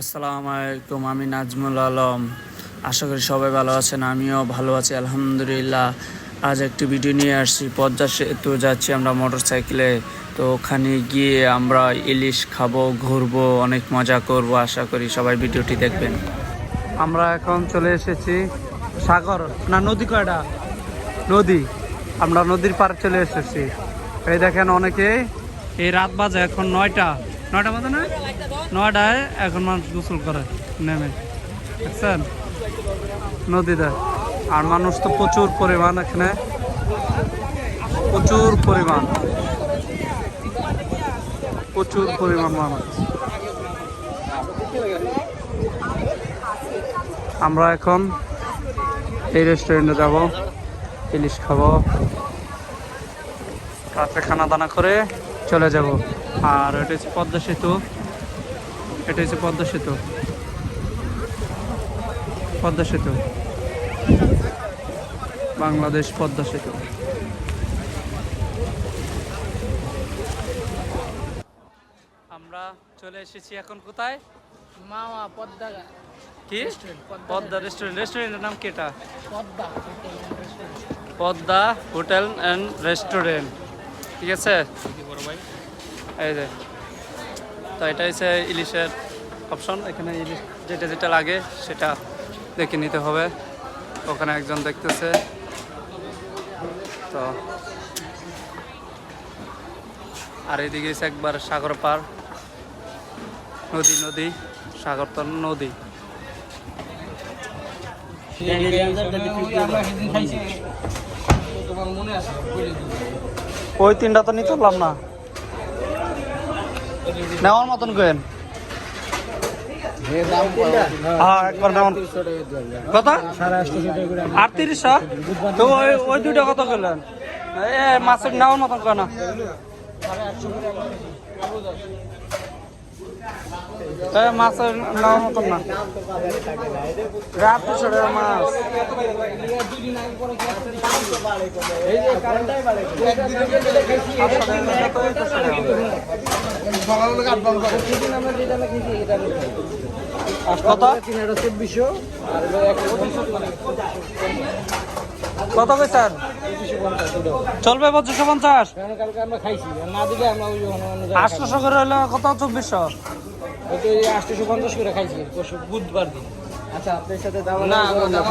আসসালামু আলাইকুম, আমি নাজমুল আলম। আশা করি সবাই ভালো আছেন, আমিও ভালো আছি, আলহামদুলিল্লাহ। আজ একটি ভিডিও নিয়ে আসছি, পদ্মা সেতু যাচ্ছি আমরা মোটর সাইকেলে তো ওখানে গিয়ে আমরা ইলিশ খাব, ঘুরবো, অনেক মজা করব, আশা করি সবাই ভিডিওটি দেখবেন। আমরা এখন চলে এসেছি সাগর, না নদী কয়টা? নদী। আমরা নদীর পাড়ে চলে এসেছি। এই দেখেন অনেকে, এই রাত বাজে এখন নয়টা। নয়টা বাজে না? নয়টায় এখন মানুষ গোসল করে, নেমে। দেখছেন? নদীতে। আর মানুষ তো প্রচুর পরিমাণ এখানে। প্রচুর পরিমাণ। প্রচুর পরিমাণ মানুষ। আমরা এখন এই রেস্টুরেন্টে যাব। ইলিশ খাব। রাত্রে খানা দানা করে চলে যাব। আর এটা হচ্ছে পদ্মা সেতু। এটা হচ্ছে পদ্মা সেতু। পদ্মা সেতু। বাংলাদেশ পদ্মা সেতু। আমরা চলে এসেছি এখন কোথায়? মামা পদ্মা কি? পদ্মা পদ্মা রেস্টুরেন্ট রেস্টুরেন্টের নাম কেটা Padma Padma hotel and restaurant. ঠিক আছে? এই যে তো এটা হচ্ছে ইলিশের অপশন এখানে ইলিশ যেটা যেটা লাগে সেটা দেখে নিতে হবে। ওখানে একজন দেখতেছে। তো আর এদিকে একবার সাগর পার। নদী নদী সাগর তো নদী। মনে ওই তিনটা তো নিতে পারলাম না। নেওয়ার মতন কেন হ্যাঁ কত? আটত্রিশশো? তো ওই দুইটা কত করলেন? এ মাছের নেওয়ার মতন কেন এ মাছের নেওয়ার মতন না। আটত্রিশশো টাকা মাছ। কত? চব্বিশশো আর কত কইছেন? চলবে পঁচিশশো পঞ্চাশ। ওই আটশোশো করে হলে কত? চব্বিশশো। আটশোশো পঞ্চাশ করে খাইছি। বুধবার দিন। আচ্ছা আপনার সাথে দাম না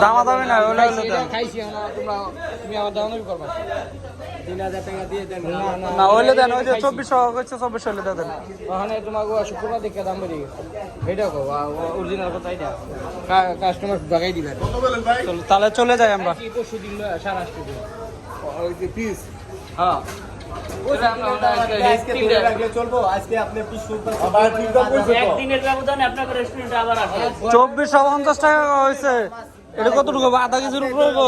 দামা দামি না ওগুলো হলো দাম। খাইছি আমরা তোমরা তুমি আমার দাম করবা? টাকা দিয়ে দেন না না না দেন ওই যে চব্বিশশো কইছে চব্বিশশো হলে দেন। ওখানে তোমাকে শুক্রবার দেখে দাম বেরিয়ে গেছে। এটা কো অরিজিনাল কথা এটা। কাস্টমার বাগাই দিবেন চলো, তাহলে চলে যাই আমরা। কি পরশু দিন সারা আসতে দিন পিস। হ্যাঁ। পিস চব্বিশশো পঞ্চাশ টাকা হয়েছে। এটা কতটুকু? আধা কেজির উপরে হইব?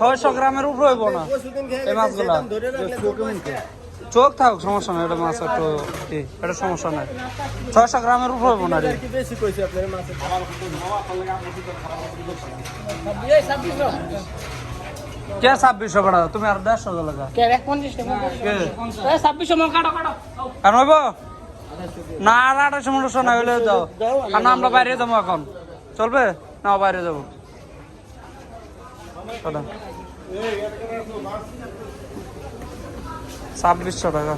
ছয়শো গ্রামের উপরে হইব না? এই মাছগুলা। চোখ থাক সমস্যা নাই এটা মাছ একটু কি, এটা সমস্যা নাই। ছয়শো গ্রামের উপরে হইব না রে? বেশি কইছে আপনার মাছের কে ছাব্বিশশো কাটা তুমি আর দেড়শো লাগা ছাব্বিশশো মন কাটো কাটো। আর হইব? না আর আঠাশো মনশো না হইলে যাও আর না আমরা বাইরে যাব এখন। চলবে? না বাইরে যাব? ছাব্বিশশো টাকা।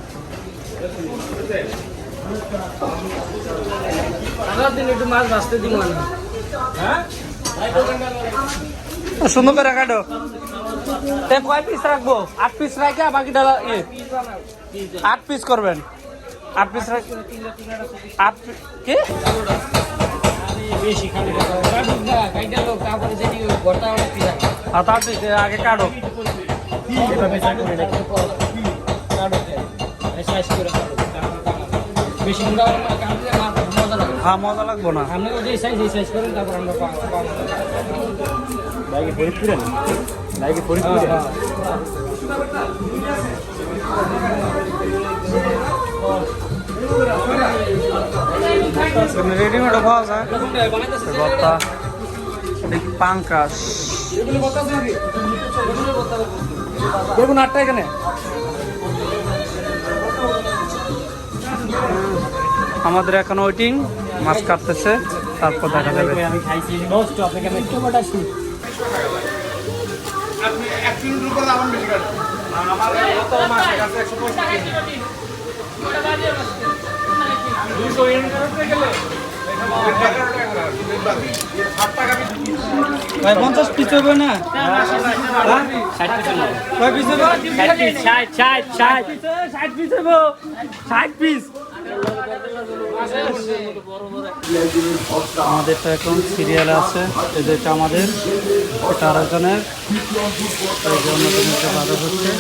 একটু মাছ ভাজতে দিন মানে সুন্দর করে কাটো। তে কয় পিস রাখব? আট পিস রাখে বাকিটা ইয়ে আট পিস করবেন। আট পিস রাখ আট কি? আগে কাটো। হ্যাঁ মজা লাগবো না। আপনি ওই সাইজ এই সাইজ করেন তারপর আমরা পা- বাইকে ফরিদপুরে না বাইকে ফরিদপুরে রেডিমেড পাওয়া যায় ভর্তা পাঙ্কাশ বেগুন আটটা এখানে? আমাদের এখন ওয়েটিং মাছ কাটতেছে তারপর দেখা যাবে। আমি খাইছি। নষ্ট আপনাকে আমি টমেটো আপনি এক বেশি আমার একশো পঁয়ষট্টি দুশো এন করতে গেলে? ষাট পঞ্চাশ পিস হবে না? কয় পিস হবে? ষাট ষাট ষাট ষাট পিস হবে। ষাট পিস আমাদের তো এখন সিরিয়ালে আছে এই যেটা আমাদের, এটা আরেকজনের যে হচ্ছে।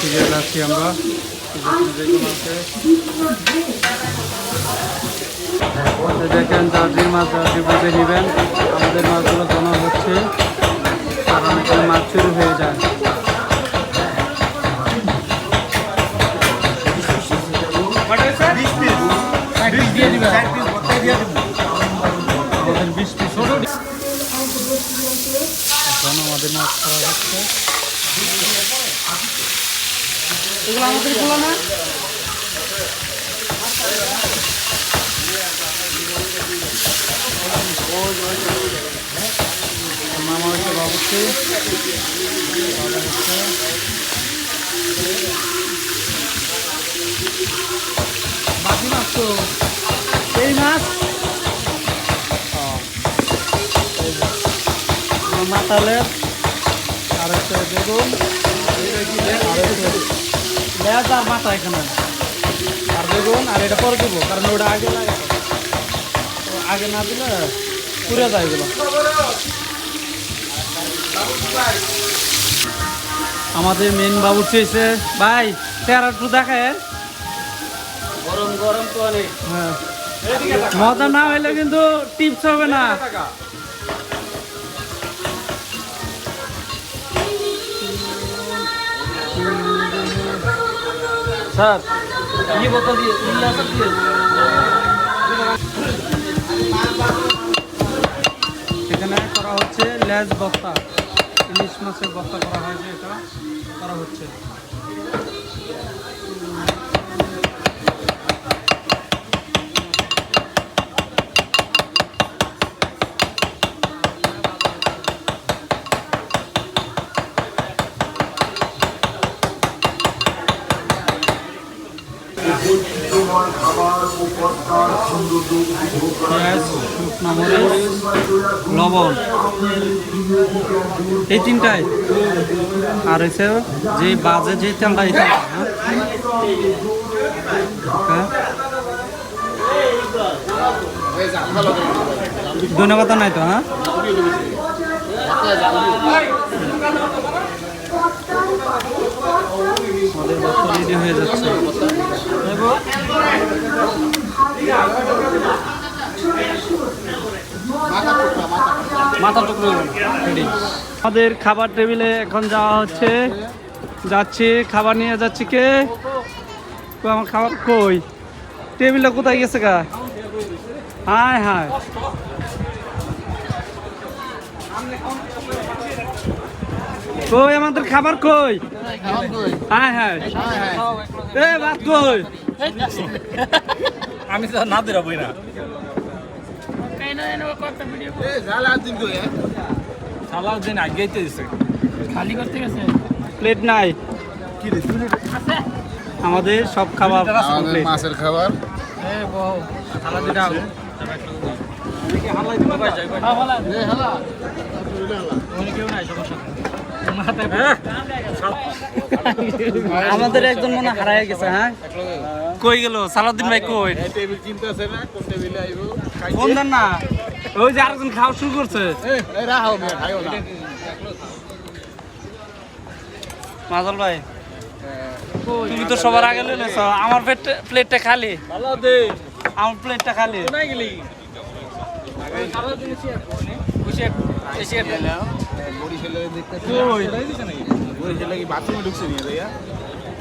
সিরিয়াল আছি আমরা। দেখেন জার্জি মাছ জার্জি বুঝে নেবেন। আমাদের মাছগুলো জানা হচ্ছে। কারণ মাছ চুরি হয়ে হচ্ছে এগুলো আমাদেরগুলো না? বাকি মাছ তো এই মাছ? মাতালের আর বেগুন আর লেজ আর মাথা এখানে আর বেগুন আর এটা পরে দেবো কারণ ওটা আগে লাগে আগে না দিলে পুড়ে যায় এগুলো আমাদের মেন বাবু চেয়েছে ভাই তেরা একটু দেখায় গরম গরম তো অনেক। হ্যাঁ। মজা না হইলে কিন্তু টিপস হবে না। স্যার দিয়ে ইয়ে আছে দিয়ে। এখানে করা হচ্ছে লেজ বস্তা। ইলিশ মাছের বস্তা করা হয়েছে এটা, করা হচ্ছে। লবণ। এই তিনটাই। আর হচ্ছে যে বাজে যে তেলটা হ্যাঁ? ধন্যবাদ নাই তো হ্যাঁ? হয়ে যাচ্ছে। মাথা টুকরো আমাদের খাবার টেবিলে এখন যাওয়া হচ্ছে। যাচ্ছি খাবার নিয়ে যাচ্ছি কে? আমার খাবার কই? টেবিলটা কোথায় গেছে গা? হায় হায়। কই আমাদের খাবার কই? হায় হায়। এ ভাত কই? আমি তো না দিরা বই না। সালাউদ্দিন আগে দিছে। খালি করতে গেছে? প্লেট নাই। আমাদের সব খাবার মাছের খাবার। এ বউ থালা দুটা আমাদের একজন মনে হারায় গেছে হ্যাঁ কই গেল সালাউদ্দিন ভাই কই টেবিল কিনতে আছে না কোন টেবিলে আইবো ফোন দেন না ওই যে আরেকজন খাওয়া শুরু করছে এই খাইও না মাজল ভাই তুমি তো সবার আগে লইলেছ আমার পেট প্লেটটা খালি ভালো দে আমার প্লেটটা খালি কোনায় গেলি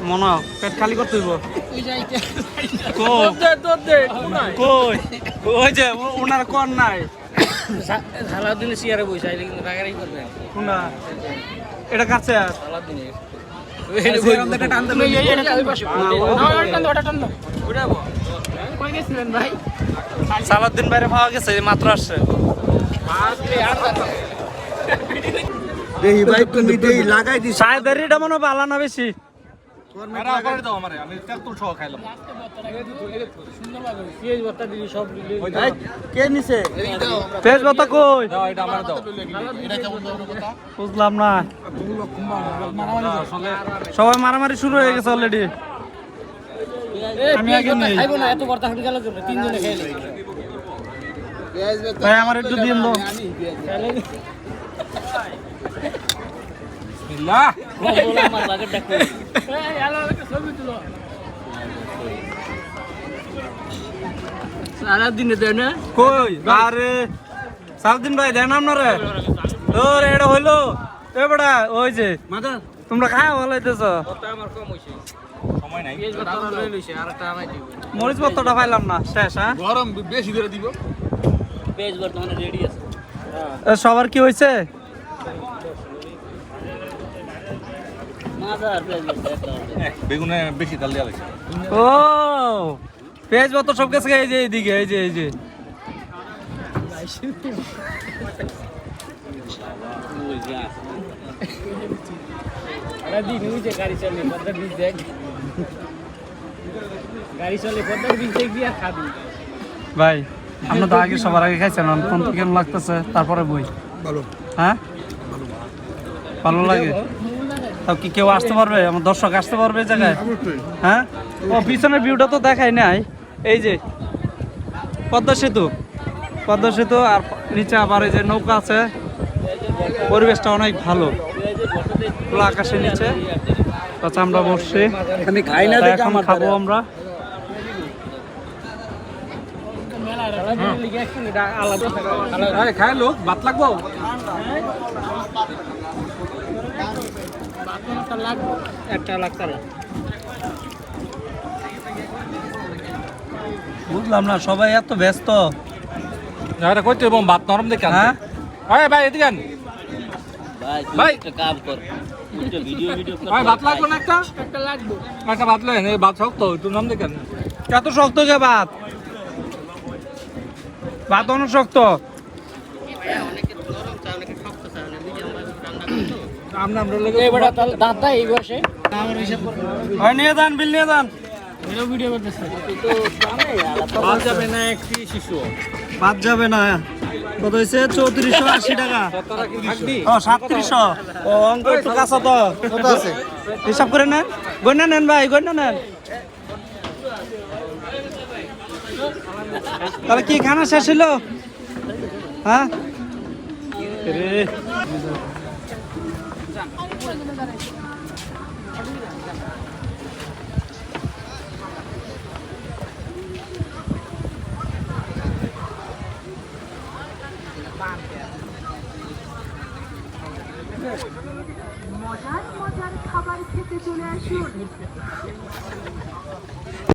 মনে পেট খালি করতে হইব। কই? ওই যে ওনার কর নাই। সালাউদ্দিন সিয়ারে আইলে কিন্তু রাগারাগি করবে। কোনটা এটা কাছে আর সালাউদ্দিনের সালাউদ্দিন বাইরে পাওয়া গেছে মাত্র আসছে। দেহি ভাই তুমি দেহি লাগাই দিছ। সাহেবের এটা মনে না বেশি। কে নিছে? তেজপাতা কই? বুঝলাম না। সবাই মারামারি শুরু হয়ে গেছে অলরেডি আমি আগে নেই। খাইবো না এত কথা হাঁটি গেল তিনজনে খেয়ে ভাই আমার একটু দিন দাও। আমার বাগের ডাকো সারা দেয় না? কই? আরে সালদিন ভাই দেন আপনারে? তোর এটা হইল। এ ওই যে তোমরা খায় বলাইতেছ মরিচ পত্রটা পাইলাম না শেষ হ্যাঁ? পেজ বর্তমানে রেডি আছে। সবার কি হয়েছে মাদার পেজ বেগুনে বেশি তেল দেওয়া লাগছে ও পেঁয়াজ পত্র সব গেছে এই যে এইদিকে এই যে এই যে। গাড়ি চলে পদ্মার বীজ দেখ। গাড়ি চলে পদ্মার বীজ দেখ দিয়ে খাবি। ভাই আমরা তো আগে সবার আগে খাইছেন কোন তো কেমন লাগতেছে? তারপরে বই। ভালো। হ্যাঁ? ভালো। লাগে? তাও কি কেউ আসতে পারবে? আমার দর্শক আসতে পারবে জায়গায়? হ্যাঁ? ও পিছনের ভিউটা তো দেখাই নাই। এই যে পদ্মা সেতু। পদ্মা সেতু আর নিচে আবার এই যে নৌকা আছে। পরিবেশটা অনেক ভালো। খোলা আকাশের নিচে। আচ্ছা আমরা বসছি। আমি খাই না এখন খাব আমরা। খায় লোক ভাত লাগবো? একটা বুঝলাম না সবাই এত ব্যস্ত। এটা কইতে এবং ভাত নরম দেখে হ্যাঁ? ভাই ভাই এদিকে আন। ভাই ভাই। একটা কাম কর। ভিডিও ভিডিও ভাই ভাত লাগল না। একটা? একটা লাগবে। একটা ভাত লেন এই ভাত শক্ত একটু নাম দেখেন এত শক্ত কে ভাত? ভাত অনেক শক্ত। আমরা আমরা লেগে এবারে তাহলে দাঁতটা এই বসে নিয়ে যান বিল নিয়ে যান। ভিডিও করতেছে। তো যাবে না একটি শিশু। বাদ যাবে না। কত হয়েছে? চৌত্রিশশো আশি টাকা। তারা কি ও সাতত্রিশশো। ও অঙ্ক একটু কাঁচা তো। কত আছে? হিসাব করে নেন। গন্যা নেন ভাই গন্যা নেন। তাহলে কি খানা শেষ হলো? হ্যাঁ? মজার মজার খাবার খেতে চলে আসুন।